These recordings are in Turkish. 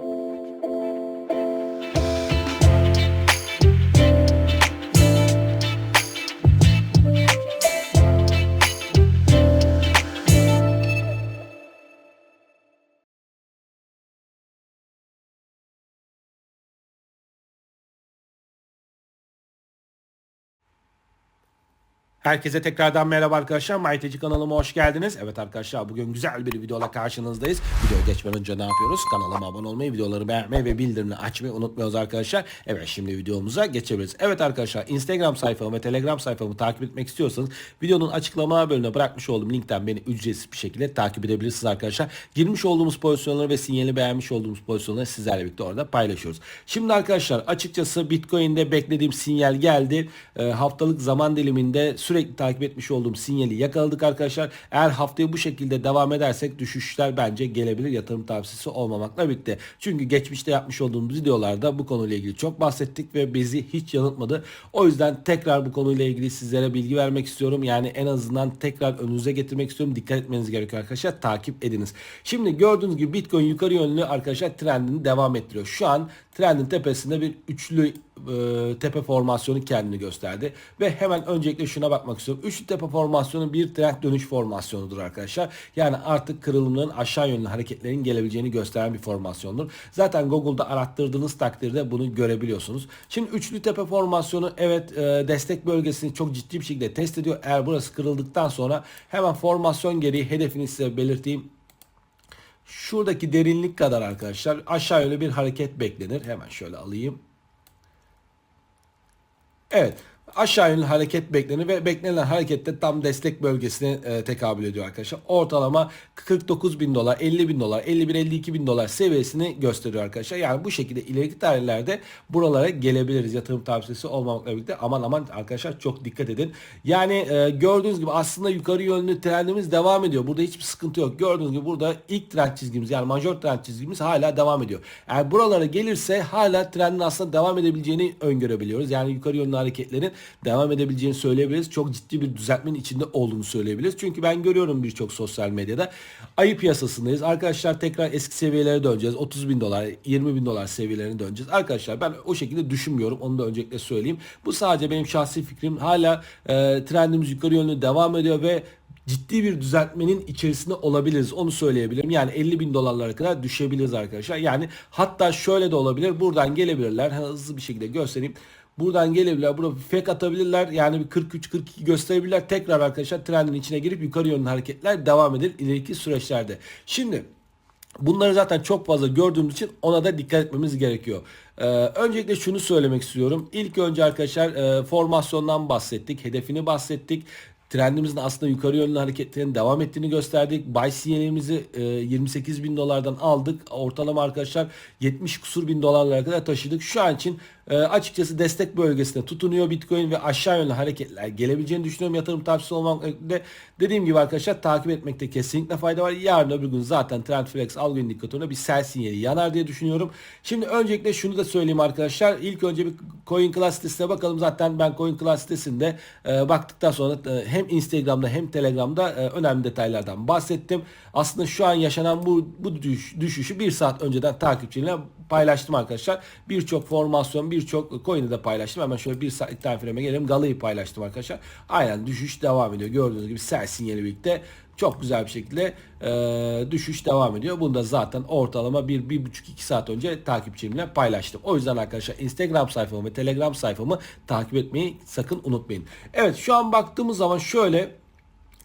thank you Herkese tekrardan merhaba arkadaşlar. MyTeci kanalıma hoş geldiniz. Evet arkadaşlar bugün güzel bir videoyla karşınızdayız. Videoya geçmeden önce ne yapıyoruz? Kanalıma abone olmayı, videoları beğenmeyi ve bildirimleri açmayı unutmuyoruz arkadaşlar. Evet şimdi videomuza geçebiliriz. Evet arkadaşlar Instagram sayfamı ve Telegram sayfamı takip etmek istiyorsanız videonun açıklama bölümüne bırakmış olduğum linkten beni ücretsiz bir şekilde takip edebilirsiniz arkadaşlar. Girmiş olduğumuz pozisyonları ve sinyali beğenmiş olduğumuz pozisyonları sizlerle birlikte orada paylaşıyoruz. Şimdi arkadaşlar açıkçası Bitcoin'de beklediğim sinyal geldi. Ee, haftalık zaman diliminde sürekli takip etmiş olduğum sinyali yakaladık arkadaşlar. Eğer haftaya bu şekilde devam edersek düşüşler bence gelebilir yatırım tavsiyesi olmamakla birlikte. Çünkü geçmişte yapmış olduğumuz videolarda bu konuyla ilgili çok bahsettik ve bizi hiç yanıltmadı. O yüzden tekrar bu konuyla ilgili sizlere bilgi vermek istiyorum. Yani en azından tekrar önünüze getirmek istiyorum. Dikkat etmeniz gerekiyor arkadaşlar. Takip ediniz. Şimdi gördüğünüz gibi Bitcoin yukarı yönlü arkadaşlar trendini devam ettiriyor. Şu an trendin tepesinde bir üçlü e, tepe formasyonu kendini gösterdi. Ve hemen öncelikle şuna bakmak istiyorum. Üçlü tepe formasyonu bir trend dönüş formasyonudur arkadaşlar. Yani artık kırılımların aşağı yönlü hareketlerin gelebileceğini gösteren bir formasyondur. Zaten Google'da arattırdığınız takdirde bunu görebiliyorsunuz. Şimdi üçlü tepe formasyonu evet e, destek bölgesini çok ciddi bir şekilde test ediyor. Eğer burası kırıldıktan sonra hemen formasyon gereği hedefini size belirteyim. Şuradaki derinlik kadar arkadaşlar aşağı yönlü bir hareket beklenir. Hemen şöyle alayım. Evet. Aşağı yönlü hareket beklenir ve beklenen harekette tam destek bölgesine e, tekabül ediyor arkadaşlar. Ortalama 49 bin dolar, 50 bin dolar, 51-52 bin dolar seviyesini gösteriyor arkadaşlar. Yani bu şekilde ileriki tarihlerde buralara gelebiliriz. Yatırım tavsiyesi olmamakla birlikte aman aman arkadaşlar çok dikkat edin. Yani e, gördüğünüz gibi aslında yukarı yönlü trendimiz devam ediyor. Burada hiçbir sıkıntı yok. Gördüğünüz gibi burada ilk trend çizgimiz yani major trend çizgimiz hala devam ediyor. Eğer buralara gelirse hala trendin aslında devam edebileceğini öngörebiliyoruz. Yani yukarı yönlü hareketlerin devam edebileceğini söyleyebiliriz. Çok ciddi bir düzeltmenin içinde olduğunu söyleyebiliriz. Çünkü ben görüyorum birçok sosyal medyada. Ayı piyasasındayız. Arkadaşlar tekrar eski seviyelere döneceğiz. 30 bin dolar, 20 bin dolar seviyelerine döneceğiz. Arkadaşlar ben o şekilde düşünmüyorum. Onu da öncelikle söyleyeyim. Bu sadece benim şahsi fikrim. Hala e, trendimiz yukarı yönlü devam ediyor ve ciddi bir düzeltmenin içerisinde olabiliriz. Onu söyleyebilirim. Yani 50 bin dolarlara kadar düşebiliriz arkadaşlar. Yani hatta şöyle de olabilir. Buradan gelebilirler. Hızlı bir şekilde göstereyim. Buradan gelebilirler. Burada fake atabilirler. Yani bir 43-42 gösterebilirler. Tekrar arkadaşlar trendin içine girip yukarı yönlü hareketler devam eder ileriki süreçlerde. Şimdi Bunları zaten çok fazla gördüğümüz için ona da dikkat etmemiz gerekiyor. Ee, öncelikle şunu söylemek istiyorum. İlk önce arkadaşlar e, formasyondan bahsettik. Hedefini bahsettik. Trendimizin aslında yukarı yönlü hareketlerin devam ettiğini gösterdik. Buy sinyalimizi e, 28 bin dolardan aldık. Ortalama arkadaşlar 70 kusur bin dolarlara kadar taşıdık. Şu an için e, açıkçası destek bölgesine tutunuyor Bitcoin ve aşağı yönlü hareketler gelebileceğini düşünüyorum. Yatırım tavsiyesi olmak de dediğim gibi arkadaşlar takip etmekte kesinlikle fayda var. Yarın öbür gün zaten Trendflex algı indikatörüne bir sell sinyali yanar diye düşünüyorum. Şimdi öncelikle şunu da söyleyeyim arkadaşlar. İlk önce bir Coin Class sitesine bakalım. Zaten ben Coin Class sitesinde e, baktıktan sonra e, hem Instagram'da hem Telegram'da e, önemli detaylardan bahsettim. Aslında şu an yaşanan bu, bu düş, düşüşü bir saat önceden takipçilerine paylaştım arkadaşlar. Birçok formasyon, birçok coin'i de paylaştım. Hemen şöyle bir saat time frame'e gelelim. Gala'yı paylaştım arkadaşlar. Aynen düşüş devam ediyor. Gördüğünüz gibi sell sinyali birlikte çok güzel bir şekilde e, düşüş devam ediyor. Bunu da zaten ortalama 1 1,5 2 saat önce takipçimle paylaştım. O yüzden arkadaşlar Instagram sayfamı ve Telegram sayfamı takip etmeyi sakın unutmayın. Evet şu an baktığımız zaman şöyle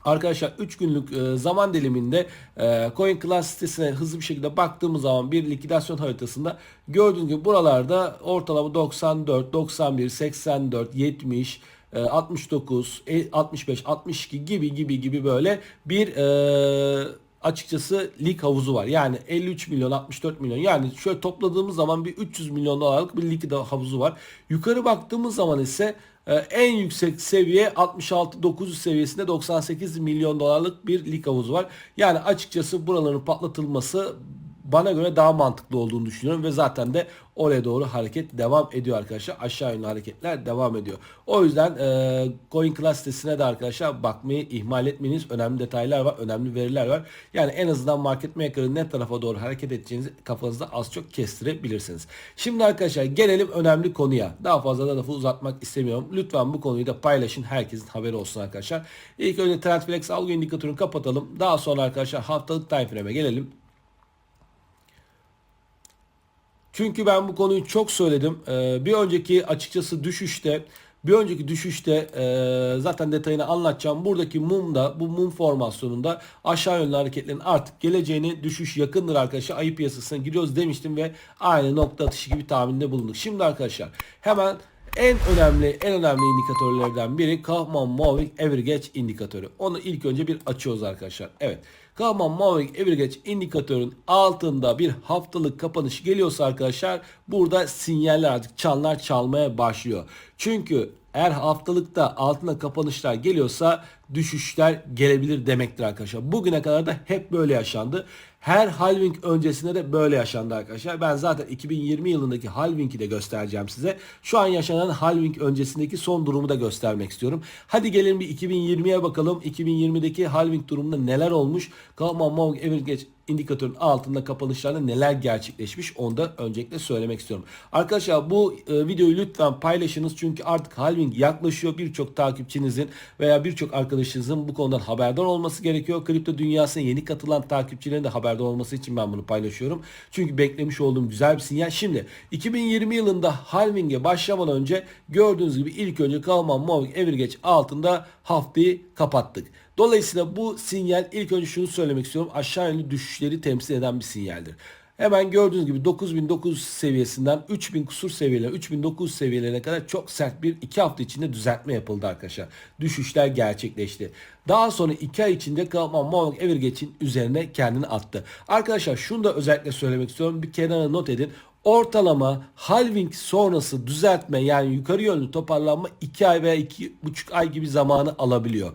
Arkadaşlar 3 günlük e, zaman diliminde e, Coin Class sitesine hızlı bir şekilde baktığımız zaman bir likidasyon haritasında gördüğünüz gibi buralarda ortalama 94, 91, 84, 70, 69, 65, 62 gibi gibi gibi böyle bir e, açıkçası lig havuzu var. Yani 53 milyon 64 milyon yani şöyle topladığımız zaman bir 300 milyon dolarlık bir lig havuzu var. Yukarı baktığımız zaman ise ee, en yüksek seviye 66-900 seviyesinde 98 milyon dolarlık bir lig havuzu var. Yani açıkçası buraların patlatılması bana göre daha mantıklı olduğunu düşünüyorum ve zaten de oraya doğru hareket devam ediyor arkadaşlar. Aşağı yönlü hareketler devam ediyor. O yüzden e, Coin Class sitesine de arkadaşlar bakmayı ihmal etmeyiniz. Önemli detaylar var, önemli veriler var. Yani en azından market maker'ın ne tarafa doğru hareket edeceğinizi kafanızda az çok kestirebilirsiniz. Şimdi arkadaşlar gelelim önemli konuya. Daha fazla da lafı uzatmak istemiyorum. Lütfen bu konuyu da paylaşın. Herkesin haberi olsun arkadaşlar. İlk önce Trendflex algı indikatörünü kapatalım. Daha sonra arkadaşlar haftalık time frame'e gelelim. Çünkü ben bu konuyu çok söyledim. Ee, bir önceki açıkçası düşüşte bir önceki düşüşte e, zaten detayını anlatacağım. Buradaki mumda bu mum formasyonunda aşağı yönlü hareketlerin artık geleceğini düşüş yakındır arkadaşlar. Ayı piyasasına giriyoruz demiştim ve aynı nokta atışı gibi tahminde bulunduk. Şimdi arkadaşlar hemen en önemli en önemli indikatörlerden biri Kaufman Moving Average indikatörü. Onu ilk önce bir açıyoruz arkadaşlar. Evet. Kaufman Moving Average indikatörün altında bir haftalık kapanış geliyorsa arkadaşlar burada sinyaller artık çanlar çalmaya başlıyor. Çünkü eğer haftalıkta altına kapanışlar geliyorsa düşüşler gelebilir demektir arkadaşlar. Bugüne kadar da hep böyle yaşandı. Her halving öncesinde de böyle yaşandı arkadaşlar. Ben zaten 2020 yılındaki halving'i de göstereceğim size. Şu an yaşanan halving öncesindeki son durumu da göstermek istiyorum. Hadi gelin bir 2020'ye bakalım. 2020'deki halving durumunda neler olmuş? Kaufman Moving Average indikatörün altında kapanışlarda neler gerçekleşmiş onu da öncelikle söylemek istiyorum. Arkadaşlar bu e, videoyu lütfen paylaşınız çünkü artık halving yaklaşıyor. Birçok takipçinizin veya birçok arkadaşınızın bu konudan haberdar olması gerekiyor. Kripto dünyasına yeni katılan takipçilerin de haberdar olması için ben bunu paylaşıyorum. Çünkü beklemiş olduğum güzel bir sinyal. Şimdi 2020 yılında halving'e başlamadan önce gördüğünüz gibi ilk önce Kalman Moving Average altında haftayı kapattık. Dolayısıyla bu sinyal ilk önce şunu söylemek istiyorum. Aşağı yönlü düşüşleri temsil eden bir sinyaldir. Hemen gördüğünüz gibi 9900 seviyesinden 3000 kusur seviyelerine 3900 seviyelerine kadar çok sert bir 2 hafta içinde düzeltme yapıldı arkadaşlar. Düşüşler gerçekleşti. Daha sonra 2 ay içinde Kalman Moving Average'in üzerine kendini attı. Arkadaşlar şunu da özellikle söylemek istiyorum. Bir kenara not edin. Ortalama halving sonrası düzeltme yani yukarı yönlü toparlanma 2 ay veya 2,5 ay gibi zamanı alabiliyor.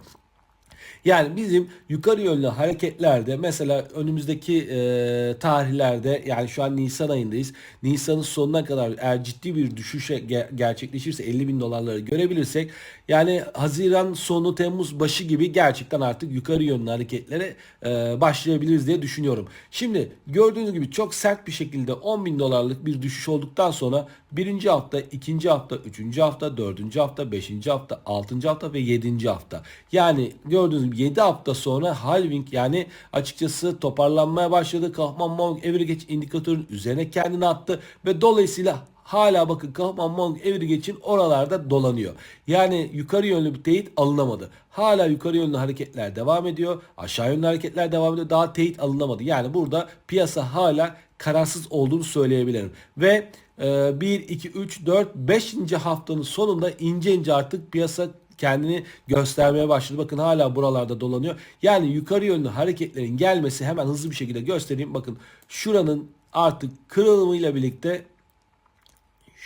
Yani bizim yukarı yönlü hareketlerde mesela önümüzdeki e, tarihlerde yani şu an Nisan ayındayız. Nisan'ın sonuna kadar eğer ciddi bir düşüşe ge- gerçekleşirse 50 bin dolarları görebilirsek yani Haziran sonu Temmuz başı gibi gerçekten artık yukarı yönlü hareketlere e, başlayabiliriz diye düşünüyorum. Şimdi gördüğünüz gibi çok sert bir şekilde 10 bin dolarlık bir düşüş olduktan sonra birinci hafta, ikinci hafta, üçüncü hafta, dördüncü hafta, beşinci hafta, altıncı hafta ve yedinci hafta. Yani gördüğünüz gibi 7 hafta sonra halving yani açıkçası toparlanmaya başladı. Kaufman Moving Average indikatörün üzerine kendini attı ve dolayısıyla hala bakın Kaufman Moving Average'in oralarda dolanıyor. Yani yukarı yönlü bir teyit alınamadı. Hala yukarı yönlü hareketler devam ediyor. Aşağı yönlü hareketler devam ediyor. Daha teyit alınamadı. Yani burada piyasa hala kararsız olduğunu söyleyebilirim. Ve 1, 2, 3, 4, 5. haftanın sonunda ince ince artık piyasa kendini göstermeye başladı. Bakın hala buralarda dolanıyor. Yani yukarı yönlü hareketlerin gelmesi hemen hızlı bir şekilde göstereyim. Bakın şuranın artık kırılımıyla birlikte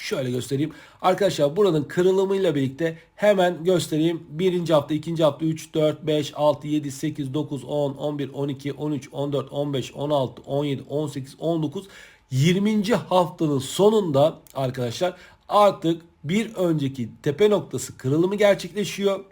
Şöyle göstereyim. Arkadaşlar buranın kırılımıyla birlikte hemen göstereyim. Birinci hafta, ikinci hafta 3, 4, 5, 6, 7, 8, 9, 10, 11, 12, 13, 14, 15, 16, 17, 18, 19, 20. haftanın sonunda arkadaşlar artık bir önceki tepe noktası kırılımı gerçekleşiyor.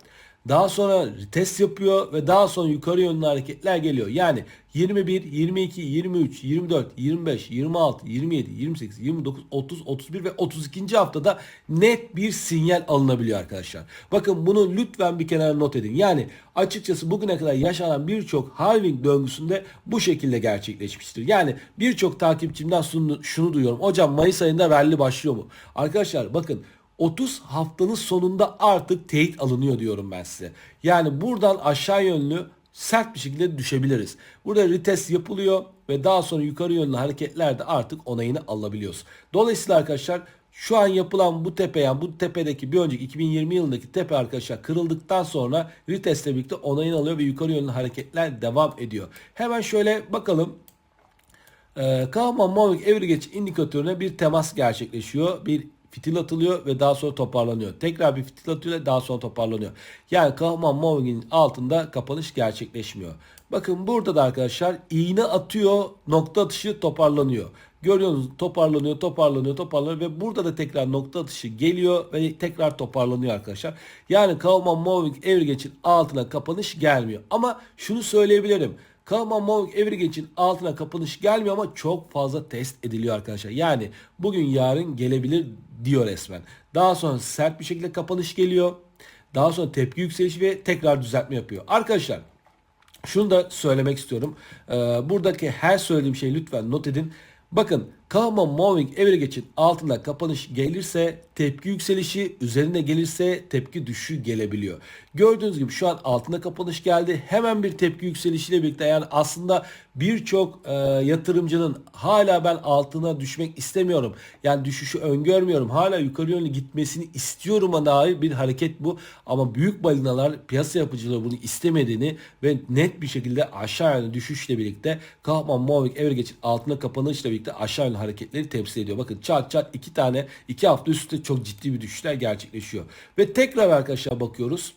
Daha sonra test yapıyor ve daha sonra yukarı yönlü hareketler geliyor. Yani 21, 22, 23, 24, 25, 26, 27, 28, 29, 30, 31 ve 32. haftada net bir sinyal alınabiliyor arkadaşlar. Bakın bunu lütfen bir kenara not edin. Yani açıkçası bugüne kadar yaşanan birçok halving döngüsünde bu şekilde gerçekleşmiştir. Yani birçok takipçimden şunu, şunu duyuyorum. Hocam Mayıs ayında rally başlıyor mu? Arkadaşlar bakın 30 haftanın sonunda artık teyit alınıyor diyorum ben size. Yani buradan aşağı yönlü sert bir şekilde düşebiliriz. Burada retest yapılıyor ve daha sonra yukarı yönlü hareketlerde artık onayını alabiliyoruz. Dolayısıyla arkadaşlar şu an yapılan bu tepe yani bu tepedeki bir önceki 2020 yılındaki tepe arkadaşlar kırıldıktan sonra retestle birlikte onayını alıyor ve yukarı yönlü hareketler devam ediyor. Hemen şöyle bakalım. Ee, Kaufman Moving Average indikatörüne bir temas gerçekleşiyor. Bir fitil atılıyor ve daha sonra toparlanıyor. Tekrar bir fitil atıyor ve daha sonra toparlanıyor. Yani Kahraman Moving'in altında kapanış gerçekleşmiyor. Bakın burada da arkadaşlar iğne atıyor nokta atışı toparlanıyor. Görüyorsunuz toparlanıyor toparlanıyor toparlanıyor ve burada da tekrar nokta atışı geliyor ve tekrar toparlanıyor arkadaşlar. Yani Kahraman Moving Average'in altına kapanış gelmiyor. Ama şunu söyleyebilirim. Kalman Moving Average'in altına kapanış gelmiyor ama çok fazla test ediliyor arkadaşlar. Yani bugün yarın gelebilir diyor resmen. Daha sonra sert bir şekilde kapanış geliyor. Daha sonra tepki yükselişi ve tekrar düzeltme yapıyor. Arkadaşlar şunu da söylemek istiyorum. Ee, buradaki her söylediğim şeyi lütfen not edin. Bakın Kahraman Moving Average'in altında kapanış gelirse tepki yükselişi, üzerine gelirse tepki düşüşü gelebiliyor. Gördüğünüz gibi şu an altında kapanış geldi. Hemen bir tepki yükselişiyle birlikte yani aslında birçok e, yatırımcının hala ben altına düşmek istemiyorum. Yani düşüşü öngörmüyorum. Hala yukarı yönlü gitmesini istiyorum'a dair bir hareket bu. Ama büyük balinalar piyasa yapıcıları bunu istemediğini ve net bir şekilde aşağı yönlü düşüşle birlikte Kahraman Moving Average'in altına kapanışla birlikte aşağı yönlü hareketleri temsil ediyor. Bakın çat çat iki tane iki hafta üstte çok ciddi bir düşüşler gerçekleşiyor. Ve tekrar arkadaşlar bakıyoruz.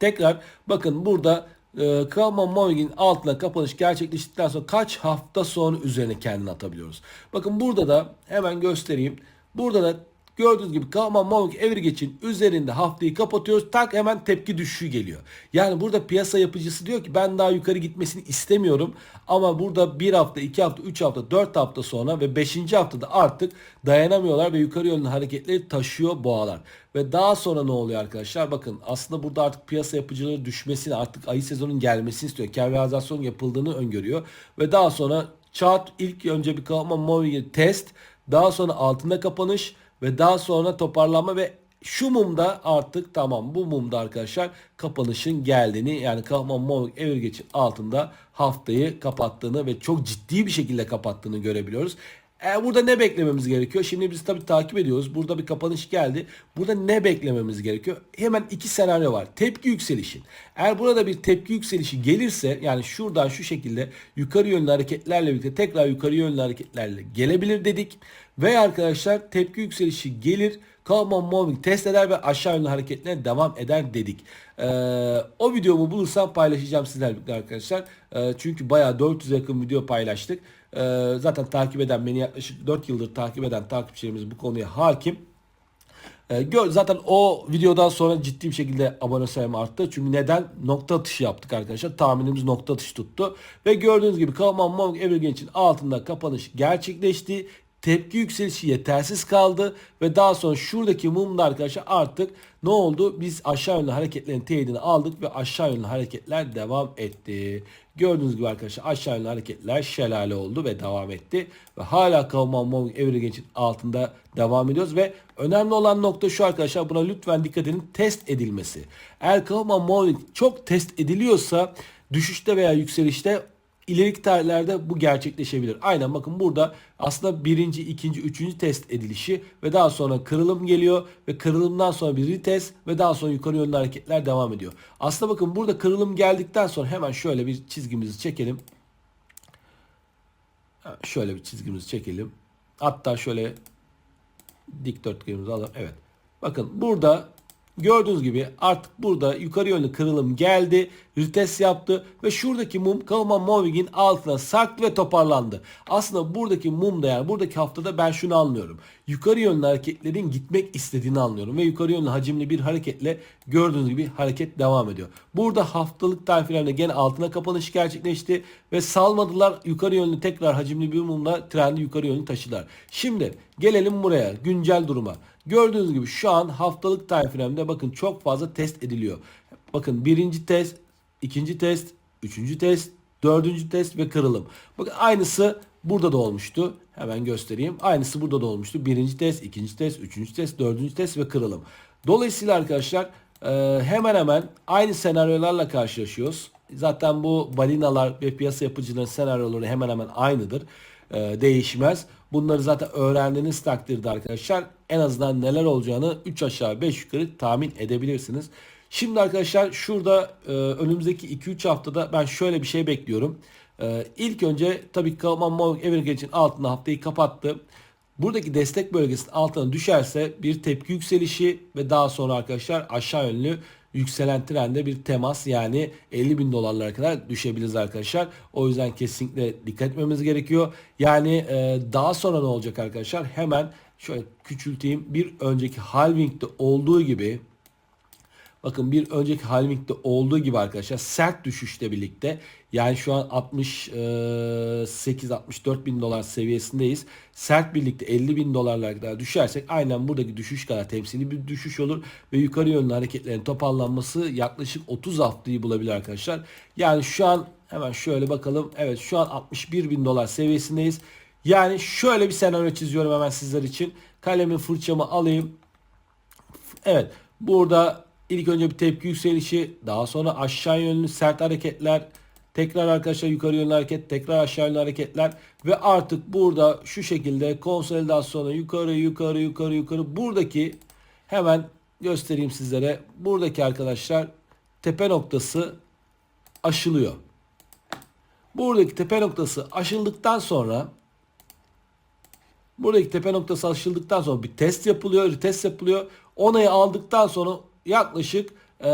Tekrar bakın burada e, Kahraman Moving'in altına kapanış gerçekleştikten sonra kaç hafta sonra üzerine kendini atabiliyoruz. Bakın burada da hemen göstereyim. Burada da Gördüğünüz gibi Kahraman Moving Average'in üzerinde haftayı kapatıyoruz. Tak hemen tepki düşüşü geliyor. Yani burada piyasa yapıcısı diyor ki ben daha yukarı gitmesini istemiyorum. Ama burada bir hafta, iki hafta, üç hafta, dört hafta sonra ve beşinci haftada artık dayanamıyorlar ve yukarı yönlü hareketleri taşıyor boğalar. Ve daha sonra ne oluyor arkadaşlar? Bakın aslında burada artık piyasa yapıcıları düşmesini artık ayı sezonun gelmesini istiyor. Kar realizasyon yapıldığını öngörüyor. Ve daha sonra chart ilk önce bir Kahraman Moving'i test. Daha sonra altında kapanış ve daha sonra toparlanma ve şu mumda artık tamam bu mumda arkadaşlar kapanışın geldiğini yani Kahraman Moving Average'in altında haftayı kapattığını ve çok ciddi bir şekilde kapattığını görebiliyoruz. E, burada ne beklememiz gerekiyor? Şimdi biz tabii takip ediyoruz. Burada bir kapanış geldi. Burada ne beklememiz gerekiyor? Hemen iki senaryo var. Tepki yükselişi. Eğer burada bir tepki yükselişi gelirse yani şuradan şu şekilde yukarı yönlü hareketlerle birlikte tekrar yukarı yönlü hareketlerle gelebilir dedik. Ve arkadaşlar tepki yükselişi gelir. Kahraman Moving test eder ve aşağı yönlü hareketlerine devam eder dedik. Ee, o videomu bulursam paylaşacağım sizlerle arkadaşlar. Ee, çünkü bayağı 400 yakın video paylaştık. Ee, zaten takip eden beni yaklaşık 4 yıldır takip eden takipçilerimiz bu konuya hakim. Ee, zaten o videodan sonra ciddi bir şekilde abone sayım arttı. Çünkü neden? Nokta atışı yaptık arkadaşlar. Tahminimiz nokta atışı tuttu. Ve gördüğünüz gibi Kahraman Moving Evergreen için altında kapanış gerçekleşti tepki yükselişi yetersiz kaldı ve daha sonra şuradaki mumda arkadaşlar artık ne oldu? Biz aşağı yönlü hareketlerin teyidini aldık ve aşağı yönlü hareketler devam etti. Gördüğünüz gibi arkadaşlar aşağı yönlü hareketler şelale oldu ve devam etti. Ve hala Kavman Moving Average'in altında devam ediyoruz ve önemli olan nokta şu arkadaşlar buna lütfen dikkat edin test edilmesi. Eğer Kavman Moving çok test ediliyorsa düşüşte veya yükselişte ileriki tarihlerde bu gerçekleşebilir. Aynen bakın burada aslında birinci, ikinci, üçüncü test edilişi ve daha sonra kırılım geliyor ve kırılımdan sonra bir retest ve daha sonra yukarı yönlü hareketler devam ediyor. Aslında bakın burada kırılım geldikten sonra hemen şöyle bir çizgimizi çekelim. Şöyle bir çizgimizi çekelim. Hatta şöyle dikdörtgenimizi alalım. Evet. Bakın burada Gördüğünüz gibi artık burada yukarı yönlü kırılım geldi. Retest yaptı ve şuradaki mum Kalman Moving'in altına sarktı ve toparlandı. Aslında buradaki mumda yani buradaki haftada ben şunu anlıyorum. Yukarı yönlü hareketlerin gitmek istediğini anlıyorum ve yukarı yönlü hacimli bir hareketle gördüğünüz gibi hareket devam ediyor. Burada haftalık tarifelerinde gene altına kapanış gerçekleşti ve salmadılar. Yukarı yönlü tekrar hacimli bir mumla trendi yukarı yönlü taşıdılar. Şimdi gelelim buraya güncel duruma. Gördüğünüz gibi şu an haftalık time bakın çok fazla test ediliyor. Bakın birinci test, ikinci test, üçüncü test, dördüncü test ve kırılım. Bakın aynısı burada da olmuştu. Hemen göstereyim. Aynısı burada da olmuştu. Birinci test, ikinci test, üçüncü test, dördüncü test ve kırılım. Dolayısıyla arkadaşlar e, hemen hemen aynı senaryolarla karşılaşıyoruz. Zaten bu balinalar ve piyasa yapıcıların senaryoları hemen hemen aynıdır. E, değişmez. Bunları zaten öğrendiğiniz takdirde arkadaşlar en azından neler olacağını 3 aşağı 5 yukarı tahmin edebilirsiniz. Şimdi arkadaşlar şurada e, önümüzdeki 2-3 haftada ben şöyle bir şey bekliyorum. E, ilk önce tabii Kalman Moving Average'in altında haftayı kapattı. buradaki destek bölgesinin altına düşerse bir tepki yükselişi ve daha sonra arkadaşlar aşağı yönlü yükselen trende bir temas yani 50 bin dolarlara kadar düşebiliriz arkadaşlar. O yüzden kesinlikle dikkat etmemiz gerekiyor. Yani e, daha sonra ne olacak arkadaşlar? Hemen şöyle küçülteyim. Bir önceki halvingde olduğu gibi Bakın bir önceki halvingde olduğu gibi arkadaşlar sert düşüşle birlikte yani şu an 68-64 bin dolar seviyesindeyiz. Sert birlikte 50 bin dolarlara kadar düşersek aynen buradaki düşüş kadar temsili bir düşüş olur ve yukarı yönlü hareketlerin toparlanması yaklaşık 30 haftayı bulabilir arkadaşlar. Yani şu an hemen şöyle bakalım. Evet şu an 61 bin dolar seviyesindeyiz. Yani şöyle bir senaryo çiziyorum hemen sizler için. Kalemi fırçamı alayım. Evet burada ilk önce bir tepki yükselişi daha sonra aşağı yönlü sert hareketler tekrar arkadaşlar yukarı yönlü hareket tekrar aşağı yönlü hareketler ve artık burada şu şekilde konsolidasyona yukarı yukarı yukarı yukarı buradaki hemen göstereyim sizlere buradaki arkadaşlar tepe noktası aşılıyor. Buradaki tepe noktası aşıldıktan sonra Buradaki tepe noktası aşıldıktan sonra bir test yapılıyor, test yapılıyor. Onayı aldıktan sonra yaklaşık e,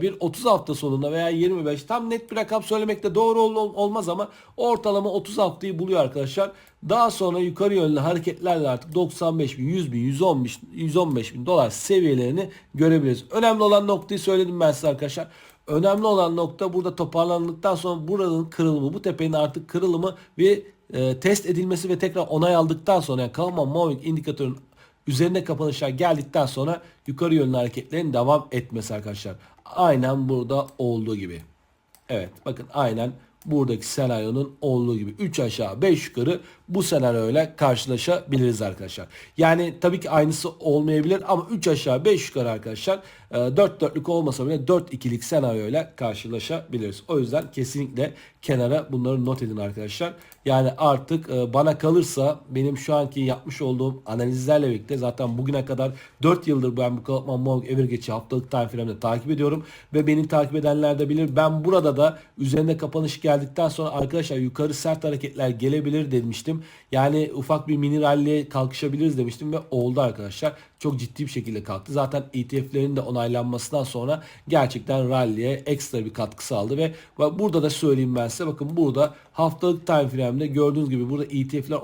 bir 30 hafta sonunda veya 25 tam net bir rakam söylemekte doğru ol, olmaz ama ortalama 30 haftayı buluyor arkadaşlar. Daha sonra yukarı yönlü hareketlerle artık 95 bin, 100 bin, 115, 115 bin dolar seviyelerini görebiliriz. Önemli olan noktayı söyledim ben size arkadaşlar. Önemli olan nokta burada toparlandıktan sonra buranın kırılımı, bu tepenin artık kırılımı ve e, test edilmesi ve tekrar onay aldıktan sonra yani Kalman Moving indikatörün üzerine kapanışlar geldikten sonra yukarı yönlü hareketlerin devam etmesi arkadaşlar. Aynen burada olduğu gibi. Evet bakın aynen buradaki senaryonun olduğu gibi 3 aşağı 5 yukarı bu senaryoyla karşılaşabiliriz arkadaşlar. Yani tabii ki aynısı olmayabilir ama 3 aşağı 5 yukarı arkadaşlar 4 dörtlük olmasa bile 4 ikilik senaryoyla karşılaşabiliriz. O yüzden kesinlikle kenara bunları not edin arkadaşlar. Yani artık e, bana kalırsa benim şu anki yapmış olduğum analizlerle birlikte zaten bugüne kadar 4 yıldır ben bu Kalıpman Morg Evergate'i haftalık time frame'de takip ediyorum ve beni takip edenler de bilir. Ben burada da üzerinde kapanış geldikten sonra arkadaşlar yukarı sert hareketler gelebilir demiştim. Yani ufak bir mini rally kalkışabiliriz demiştim ve oldu arkadaşlar. Çok ciddi bir şekilde kalktı. Zaten ETF'lerin de onaylanmasından sonra gerçekten rally'e ekstra bir katkı sağladı ve burada da söyleyeyim ben size bakın burada haftalık time frame'de gördüğünüz gibi burada ETF'ler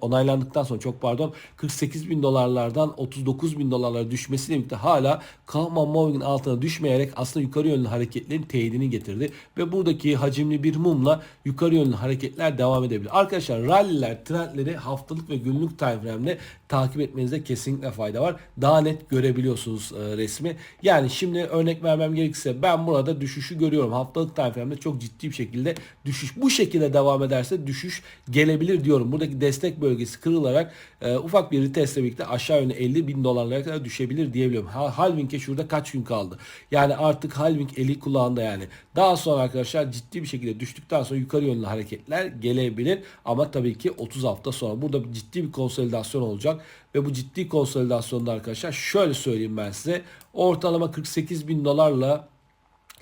onaylandıktan sonra çok pardon 48 bin dolarlardan 39 bin dolarlara düşmesiyle birlikte hala Kalman Moving'in altına düşmeyerek aslında yukarı yönlü hareketlerin teyidini getirdi ve buradaki hacimli bir mumla yukarı yönlü hareketler devam edebilir. Arkadaşlar rally'ler trendleri haftalık ve günlük time frame'de takip etmenizde kesinlikle fayda var. Daha net görebiliyorsunuz e, resmi. Yani şimdi örnek vermem gerekirse ben burada düşüşü görüyorum. Haftalık time frame'de çok ciddi bir şekilde düşüş. Bu şekilde devam ederse düşüş gelebilir diyorum. Buradaki destek bölgesi kırılarak e, ufak bir retestle birlikte aşağı yönde 50 bin dolarlara kadar düşebilir diyebiliyorum. Ha, Halving'e şurada kaç gün kaldı? Yani artık Halving eli kulağında yani. Daha sonra arkadaşlar ciddi bir şekilde düştükten sonra yukarı yönlü hareketler gelebilir. Ama tabii ki 30 hafta sonra burada ciddi bir konsolidasyon olacak. Ve bu ciddi konsolidasyonda arkadaşlar şöyle söyleyeyim ben size. Ortalama 48 bin dolarla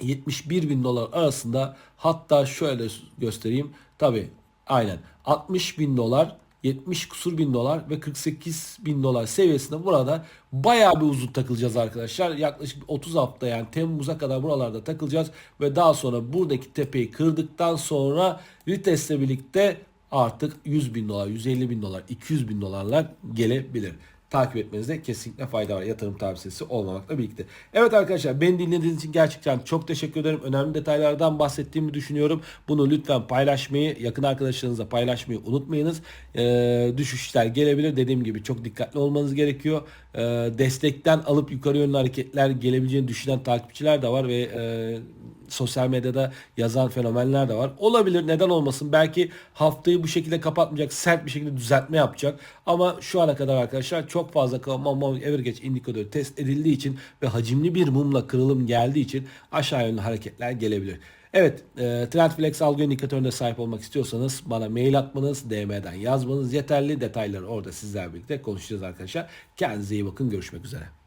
71 bin dolar arasında hatta şöyle göstereyim. Tabi aynen 60 bin dolar 70 kusur bin dolar ve 48 bin dolar seviyesinde burada bayağı bir uzun takılacağız arkadaşlar. Yaklaşık 30 hafta yani Temmuz'a kadar buralarda takılacağız ve daha sonra buradaki tepeyi kırdıktan sonra retestle birlikte artık 100 bin dolar, 150 bin dolar, 200 bin dolarlar gelebilir takip etmenizde kesinlikle fayda var. Yatırım tavsiyesi olmamakla birlikte. Evet arkadaşlar beni dinlediğiniz için gerçekten çok teşekkür ederim. Önemli detaylardan bahsettiğimi düşünüyorum. Bunu lütfen paylaşmayı, yakın arkadaşlarınızla paylaşmayı unutmayınız. Ee, düşüşler gelebilir. Dediğim gibi çok dikkatli olmanız gerekiyor. Ee, destekten alıp yukarı yönlü hareketler gelebileceğini düşünen takipçiler de var ve e, sosyal medyada yazan fenomenler de var. Olabilir neden olmasın. Belki haftayı bu şekilde kapatmayacak. Sert bir şekilde düzeltme yapacak. Ama şu ana kadar arkadaşlar çok fazla Moving Average indikatörü test edildiği için ve hacimli bir mumla kırılım geldiği için aşağı yönlü hareketler gelebilir. Evet, e, Trendflex algı indikatörüne sahip olmak istiyorsanız bana mail atmanız, DM'den yazmanız yeterli. Detayları orada sizlerle birlikte konuşacağız arkadaşlar. Kendinize iyi bakın. Görüşmek üzere.